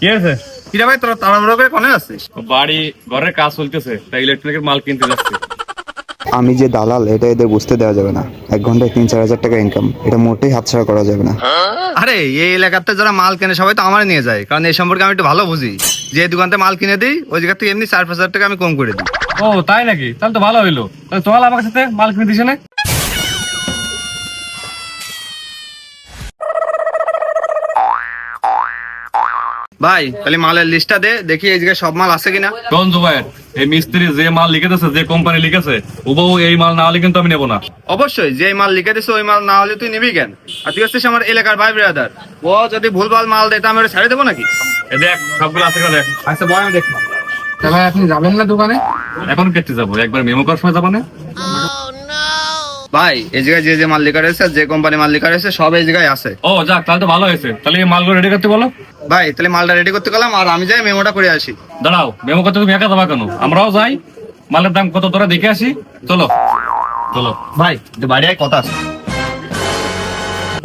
কি আছে কিরা ভাই তোরা তাড়াহুড়ো করে কোনে আসছিস? বাড়ি ঘরের কাজ চলতেছে তাই ইলেকট্রনিকের মাল কিনতে যাচ্ছে। আমি যে দালাল এটা এদের বুঝতে দেওয়া যাবে না। এক ঘন্টায় তিন চার হাজার টাকা ইনকাম এটা মোটেই হাতছাড়া করা যাবে না। আরে এই এলাকাতে যারা মাল কেনে সবাই তো আমার নিয়ে যায়। কারণ এই সম্পর্কে আমি একটু ভালো বুঝি। যে দোকানতে মাল কিনে দিই ওই জায়গা থেকে এমনি চার পাঁচ হাজার টাকা আমি কম করে দিই। ও তাই নাকি? তাহলে তো ভালো হইল। তাহলে চল আমার সাথে মাল কিনে দিস না। ভাই তাহলে মালের লিস্টটা দে দেখি এই জায়গায় সব মাল আছে কিনা। কোন জুবাইর এই মিস্ত্রি যে মাল লিখেছে যে কোম্পানি লিখেছে উবাও এই মাল না হলে কিন্তু আমি নেব না। অবশ্যই যে মাল লিখে দিছে ওই মাল না হলে তুই নিবি কেন? আর তুই হচ্ছিস আমার এলাকার ভাই ব্রাদার ও যদি ভুলভাল মাল দেয় তা আমি ওটা ছেড়ে দেবো নাকি? এ দেখ সবগুলো আছে কিনা দেখ। আচ্ছা বয় আমি দেখব ভাই আপনি যাবেন না দোকানে? এখন কেটে যাব একবার মেমো করার সময় যাব না? ভাই এই জায়গায় যে যে মাল লেখা রয়েছে যে কোম্পানি মাল লেখা রয়েছে সব এই জায়গায় আছে। ও যাক তাহলে তো ভালো হয়েছে। তাহলে এই মালগুলো রেডি করতে বলো। ভাই তাহলে মালটা রেডি করতে গেলাম আর আমি যাই মেমোটা করে আসি। দাঁড়াও মেমো করতে তুমি একা যাবা কেন? আমরাও যাই মালের দাম কত তোরা দেখে আসি। চলো। চলো। ভাই বাড়ি আয় কথা আছে।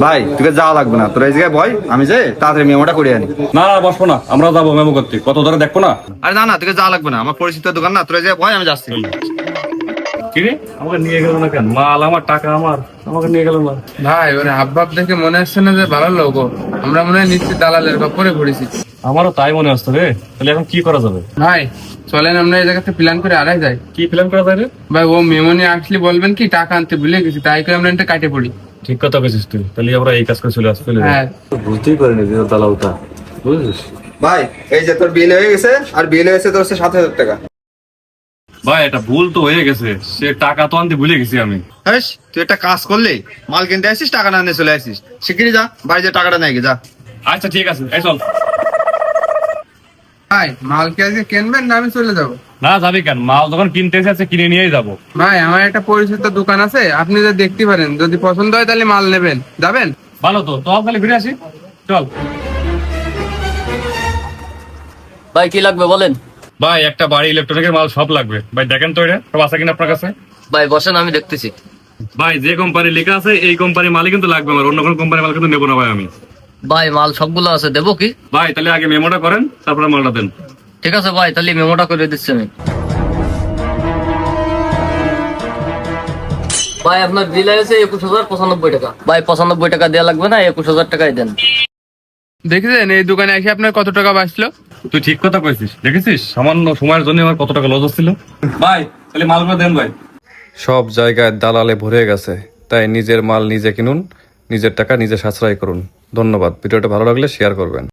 ভাই তোকে যাওয়া লাগবে না। তোর এই জায়গায় ভয় আমি যাই তাড়াতাড়ি মেমোটা করে আনি। না না বসবো না। আমরাও যাব মেমো করতে। কত ধরে দেখব না? আরে না না তোকে যাওয়া লাগবে না। আমার পরিচিত দোকান না তোর এই জায়গায় ভয় আমি যাচ্ছি। কি রে? আমাকে নিয়ে গেল না কেন? মাল আমার টাকা আমার আমাকে নিয়ে গেল না। ভাই ওরে হাবভাব দেখে মনে হচ্ছে না যে ভালো লোক আমরা মনে হয় নিশ্চিত দালালের পড়েছি আমারও তাই মনে হচ্ছে রে। তাহলে এখন কি করা যাবে? ভাই চলেন আমরা এই জায়গাতে প্ল্যান করে আড়াই যাই। কি প্ল্যান করা যায় রে ভাই ও মেমনি আসলে বলবেন কি টাকা আনতে ভুলে গেছি তাই করে আমরা একটা কাটে পড়ি। ঠিক কথা বলছিস তুই। তাহলে আমরা এই কাজ করে চলে আসতে হ্যাঁ। বুঝতেই পারিনি যে দালালটা। বুঝছিস? ভাই এই যে তোর বিল হয়ে গেছে আর বিল হয়েছে তোর হচ্ছে সাত হাজার টাকা। ভাই এটা ভুল তো হয়ে গেছে। সে টাকা তো আনতে ভুলে গেছি আমি। হ্যাঁ তুই একটা কাজ করলে মাল কিনতে আসিস টাকা না নিয়ে চলে আসিস। শিগগিরই যা বাড়ি যে টাকাটা নেই যা। আচ্ছা ঠিক আছে এই চল। ভাই মাল কি আজকে কিনবেন না আমি চলে যাব? না যাবি কেন? মাল যখন কিনতে এসে আছে কিনে নিয়েই যাব। ভাই আমার একটা পরিচিত দোকান আছে আপনি যদি দেখতে পারেন যদি পছন্দ হয় তাহলে মাল নেবেন। যাবেন? ভালো তো তো খালি ঘুরে আসি। চল। ভাই কি লাগবে বলেন? ভাই একটা বাড়ি ইলেকট্রনিকের মাল সব লাগবে। ভাই দেখেন তো এটা সব আছে কিনা আপনার কাছে? ভাই বসেন আমি দেখতেছি। ভাই যে কোম্পানি লেখা আছে এই কোম্পানির মালই কিন্তু লাগবে আমার। অন্য কোনো কোম্পানির মাল কিন্তু নেব না ভাই আমি। ভাই মাল সবগুলো আছে দেবো কি? ভাই তাহলে আগে মেমোটা করেন তারপরে মালটা দেন। ঠিক আছে ভাই তাহলে মেমোটা করে দিচ্ছি আমি। ভাই আপনার বিল আছে একুশ হাজার পঁচানব্বই টাকা। ভাই পঁচানব্বই টাকা দেওয়া লাগবে না একুশ হাজার টাকাই দেন। দেখেছেন? এই দোকানে এসে আপনার কত টাকা বাঁচলো? তুই ঠিক কথা কইছিস। দেখেছিস? সামান্য সময়ের জন্য আমার কত টাকা লস হচ্ছিল। ভাই তাহলে মালগুলো দেন ভাই। সব জায়গায় দালালে ভরে গেছে। তাই নিজের মাল নিজে কিনুন নিজের টাকা নিজে সাশ্রয় করুন। ধন্যবাদ। ভিডিওটা ভালো লাগলে শেয়ার করবেন।